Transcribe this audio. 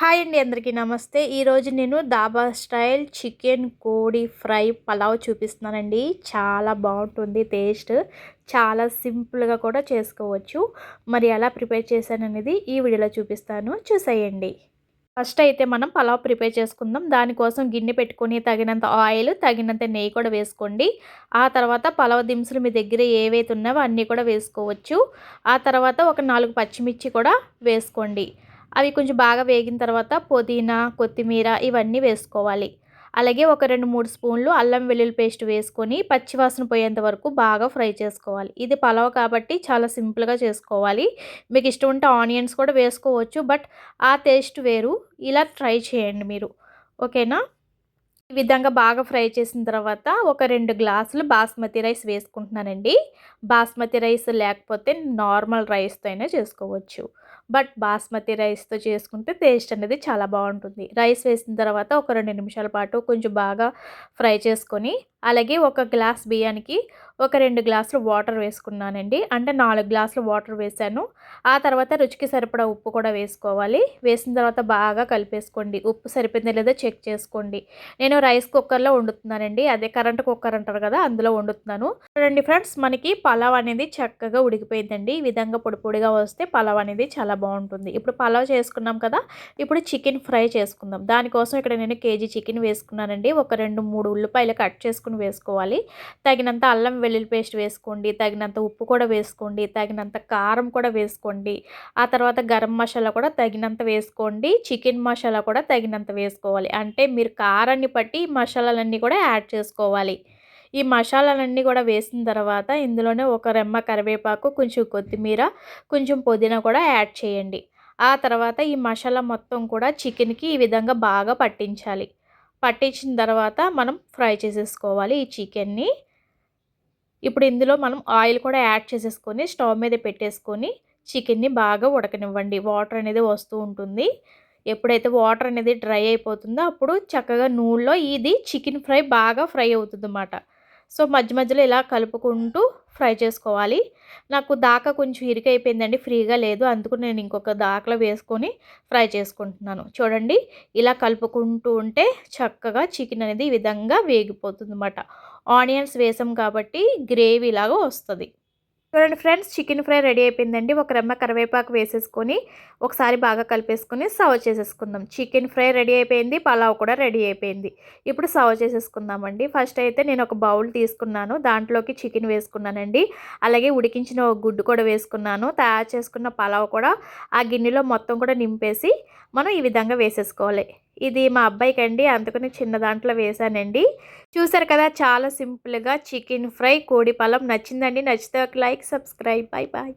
Hi అండి అందరికీ నమస్తే. ఈరోజు నేను దాబా స్టైల్ చికెన్ కోడి ఫ్రై పలావ్ చూపిస్తున్నానండి. చాలా బాగుంటుంది టేస్ట్ చాలా సింపుల్గా కూడా చేసుకోవచ్చు. మరి ఎలా ప్రిపేర్ చేశాను అనేది ఈ వీడియోలో చూపిస్తాను. చూసేయండి. ఫస్ట్ అయితే మనం పలావ్ ప్రిపేర్ చేసుకుందాం. దానికోసం గిన్నె పెట్టుకొని తగినంత ఆయిల్ తగినంత నెయ్యి కూడా వేసుకోండి. ఆ తర్వాత పలావ్ దినుసులు మీ దగ్గర ఏవైతే ఉన్నావో అన్నీ కూడా వేసుకోవచ్చు. ఆ తర్వాత ఒక నాలుగు పచ్చిమిర్చి కూడా వేసుకోండి. అవి కొంచెం బాగా వేగిన తర్వాత పుదీనా కొత్తిమీర ఇవన్నీ వేసుకోవాలి. అలాగే ఒక రెండు మూడు స్పూన్లు అల్లం వెల్లుల్లి పేస్ట్ వేసుకొని పచ్చివాసన పోయేంత వరకు బాగా ఫ్రై చేసుకోవాలి. ఇది పలావ్ కాబట్టి చాలా సింపుల్గా చేసుకోవాలి. మీకు ఇష్టం ఉంటే ఆనియన్స్ కూడా వేసుకోవచ్చు బట్ ఆ టేస్ట్ వేరు. ఇలా ట్రై చేయండి మీరు. ఓకేనా? ఈ విధంగా బాగా ఫ్రై చేసిన తర్వాత ఒక రెండు గ్లాసులు బాస్మతి రైస్ వేసుకుంటున్నానండి. బాస్మతి రైస్ లేకపోతే నార్మల్ రైస్తో అయినా చేసుకోవచ్చు. బట్ బాస్మతి రైస్తో చేసుకుంటే టేస్ట్ అనేది చాలా బాగుంటుంది. రైస్ వేసిన తర్వాత ఒక రెండు నిమిషాల పాటు కొంచెం బాగా ఫ్రై చేసుకొని అలాగే ఒక గ్లాస్ బియ్యానికి ఒక రెండు గ్లాసులు వాటర్ వేసుకున్నానండి. అంటే నాలుగు గ్లాసులు వాటర్ వేసాను. ఆ తర్వాత రుచికి సరిపడా ఉప్పు కూడా వేసుకోవాలి. వేసిన తర్వాత బాగా కలిపేసుకోండి. ఉప్పు సరిపోయిందో లేదో చెక్ చేసుకోండి. నేను రైస్ కుక్కర్లో వండుతున్నానండి. అదే కరెంట్ కుక్కర్ అంటారు కదా అందులో వండుతున్నాను. చూడండి ఫ్రెండ్స్ మనకి పలావ్ అనేది చక్కగా ఉడికిపోయిందండి. ఈ విధంగా పొడి పొడిగా వస్తే పలావ్ అనేది చాలా బాగుంటుంది. ఇప్పుడు పలావ్ చేసుకున్నాం కదా ఇప్పుడు చికెన్ ఫ్రై చేసుకుందాం. దానికోసం ఇక్కడ నేను కేజీ చికెన్ వేసుకున్నానండి. ఒక రెండు మూడు ఉల్లిపాయలు కట్ చేసుకుని వేసుకోవాలి. తగినంత అల్లం వెల్లుల్లి పేస్ట్ వేసుకోండి తగినంత ఉప్పు కూడా వేసుకోండి తగినంత కారం కూడా వేసుకోండి. ఆ తర్వాత గరం మసాలా కూడా తగినంత వేసుకోండి చికెన్ మసాలా కూడా తగినంత వేసుకోవాలి. అంటే మీరు కారాన్ని బట్టి మసాలాలన్నీ కూడా యాడ్ చేసుకోవాలి. ఈ మసాలాలన్నీ కూడా వేసిన తర్వాత ఇందులోనే ఒక రెమ్మ కరివేపాకు కొంచెం కొత్తిమీర కొంచెం పుదీనా కూడా యాడ్ చేయండి. ఆ తర్వాత ఈ మసాలా మొత్తం కూడా చికెన్కి ఈ విధంగా బాగా పట్టించాలి. పట్టించిన తర్వాత మనం ఫ్రై చేసేసుకోవాలి ఈ చికెన్ని. ఇప్పుడు ఇందులో మనం ఆయిల్ కూడా యాడ్ చేసేసుకొని స్టవ్ మీద పెట్టేసుకొని చికెన్ని బాగా ఉడకనివ్వండి. వాటర్ అనేది వస్తూ ఉంటుంది. ఎప్పుడైతే వాటర్ అనేది డ్రై అయిపోతుందో అప్పుడు చక్కగా నూనెలో ఇది చికెన్ ఫ్రై బాగా ఫ్రై అవుతుంది అన్నమాట సో మధ్య మధ్యలో ఇలా కలుపుకుంటూ ఫ్రై చేసుకోవాలి. నాకు దాకా కొంచెం ఇరికైపోయిందండి ఫ్రీగా లేదు. అందుకు నేను ఇంకొక దాకలో వేసుకొని ఫ్రై చేసుకుంటున్నాను. చూడండి ఇలా కలుపుకుంటూ ఉంటే చక్కగా చికెన్ అనేది ఈ విధంగా వేగిపోతుంది అన్నమాట ఆనియన్స్ వేసాం కాబట్టి గ్రేవీ లాగా వస్తుంది. చూడండి ఫ్రెండ్స్ చికెన్ ఫ్రై రెడీ అయిపోయిందండి. ఒక రెమ్మ కరివేపాకు వేసేసుకొని ఒకసారి బాగా కలిపేసుకొని సర్వ్ చేసేసుకుందాం. చికెన్ ఫ్రై రెడీ అయిపోయింది పలావ్ కూడా రెడీ అయిపోయింది. ఇప్పుడు సర్వ్ చేసేసుకుందామండి. ఫస్ట్ అయితే నేను ఒక బౌల్ తీసుకున్నాను. దాంట్లోకి చికెన్ వేసుకున్నానండి. అలాగే ఉడికించిన ఒక గుడ్డు కూడా వేసుకున్నాను. తయారు చేసుకున్న పలావ్ కూడా ఆ గిన్నెలో మొత్తం కూడా నింపేసి మనం ఈ విధంగా వేసేసుకోవాలి. ఇది మా అబ్బాయికి అండి అందుకని చిన్న దాంట్లో వేసానండి చూసారు కదా చాలా సింపుల్గా చికెన్ ఫ్రై కోడి నచ్చిందండి. నచ్చితే ఒక లైక్ సబ్స్క్రైబ్. Bye bye